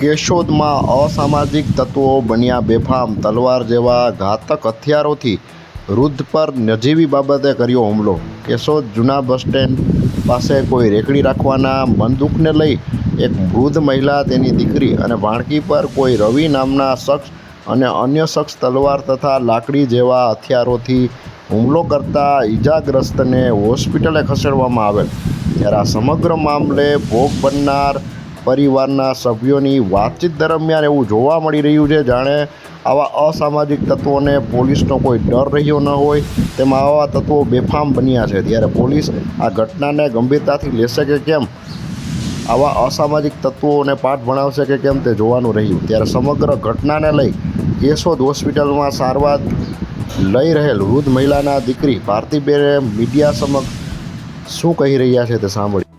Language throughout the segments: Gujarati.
કેશોદમાં અસામાજિક તત્વો બન્યા બેફામ. તલવાર જેવા ઘાતક હથિયારોથી વૃદ્ધ પર નજીવી બાબતે કર્યો હુમલો. કેશોદ જૂના બસ સ્ટેન્ડ પાસે કોઈ રેકડી રાખવાના મનદુખને લઈ એક વૃદ્ધ મહિલા, તેની દીકરી અને ભાણકી પર કોઈ રવિ નામના શખ્સ અને અન્ય શખ્સ તલવાર તથા લાકડી જેવા હથિયારોથી હુમલો કરતા ઈજાગ્રસ્તને હોસ્પિટલે ખસેડવામાં આવેલ. ત્યારે આ સમગ્ર મામલે ભોગ બનનાર પરિવારના સભ્યોની વાતચીત દરમિયાન એવું જોવા મળી રહ્યું છે. જાણે આવા અસામાજિક તત્વોને પોલીસનો કોઈ ડર રહ્યો ન હોય, તેમાં આવા તત્વો બેફામ બન્યા છે. ત્યારે પોલીસ આ ઘટનાને ગંભીરતાથી લેશે કે કેમ? આવા અસામાજિક તત્વોને પાઠ ભણાવશે કે કેમ તે જોવાનું રહ્યું. ત્યારે સમગ્ર ઘટનાને લઈ કેશોદ હોસ્પિટલમાં સારવાર લઈ રહેલ વૃદ્ધ મહિલાના દીકરી ભારતીબેને મીડિયા સમક્ષ શું કહી રહ્યા છે તે સાંભળી મારું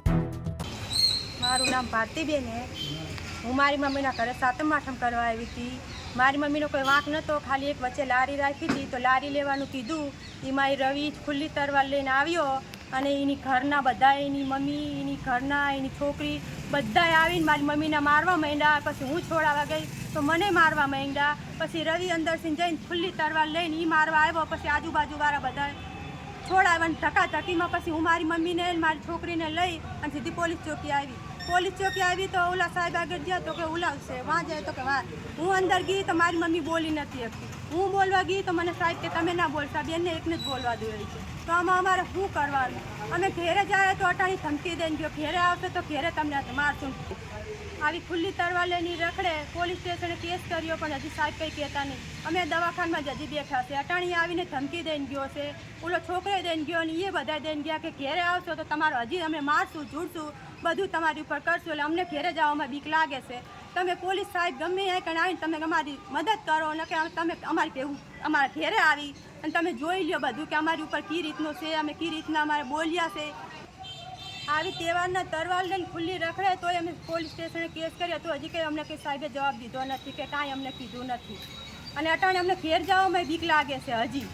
નામ ભારતીબેન હે મારી મમ્મીના ઘરે સાતમ આઠમ કરવા આવી હતી. મારી મમ્મીનો કોઈ વાંક નહોતો, ખાલી એક વચ્ચે લારી રાખી હતી. તો લારી લેવાનું કીધું. એ રવિ ખુલ્લી તરવાર લઈને આવ્યો અને એની ઘરના બધા એની મમ્મી, એની ઘરના, એની છોકરી બધા આવીને મારી મમ્મીને મારવા માંડ્યા. પછી હું છોડાવા ગઈ તો મને મારવા માંડ્યા. પછી રવિ અંદરથી જઈને ખુલ્લી તરવાર લઈને એ મારવા આવ્યો. પછી આજુબાજુવાળા બધા છોડાવ્યા ધક્કા ધક્કીમાં પછી હું મારી મમ્મીને મારી છોકરીને લઈ અને સીધી પોલીસ ચોકી આવી. પોલીસ ચોકી આવી તો ઓલા સાહેબ આગળ ગયા તો કે ઉલાવશે. વાં જાય તો કે વાં. હું અંદર ગઈ તો મારી મમ્મી બોલી નથી શકતી. હું બોલવા ગઈ તો મને સાહેબ કે તમે ના બોલતા, બેનને એકને જ બોલવા દે છે. તો આમાં અમારે શું કરવાનું? અમે ઘેરે જાય તો અટાણી ધમકી દઈને ગયો. ઘેરે આવશે તો ઘેરે તમને મારશું. આવી ખુલ્લી તરવાલેની રખડે પોલીસ સ્ટેશને કેસ કર્યો, પણ હજી સાહેબ કંઈ કહેતા નહીં. અમે દવાખાનામાં જ હજી બેઠા છે. અટાણી આવીને ધમકી દઈને ગયો છે. ઓલો છોકરો દઈને ગયો ને એ બધા દઈને ગયા કે ઘેરે આવશો તો તમારો હજી અમે મારશું ઝૂડશું બધું તમારી ઉપર કરશું એટલે અમને ઘેરે જવામાં બીક લાગે છે. તમે પોલીસ સાહેબ ગમે એ કણ આવીને તમે અમારી મદદ કરો, ને કે તમે અમારી કેવું અમારા ઘેરે આવી અને તમે જોઈ લ્યો બધું કે અમારી ઉપર કઈ રીતનું છે, અમે કઈ રીતના અમારે બોલ્યા છે. આવી તહેવારના તરવાર લઈને ખુલ્લી રખડે તોય અમે પોલીસ સ્ટેશને કેસ કર્યો, તો હજી કંઈ અમને કંઈ સાહેબે જવાબ દીધો નથી કે કાંઈ અમને કીધું નથી. અને અટાણે અમને ઘેર જવામાં બીક લાગે છે હજી.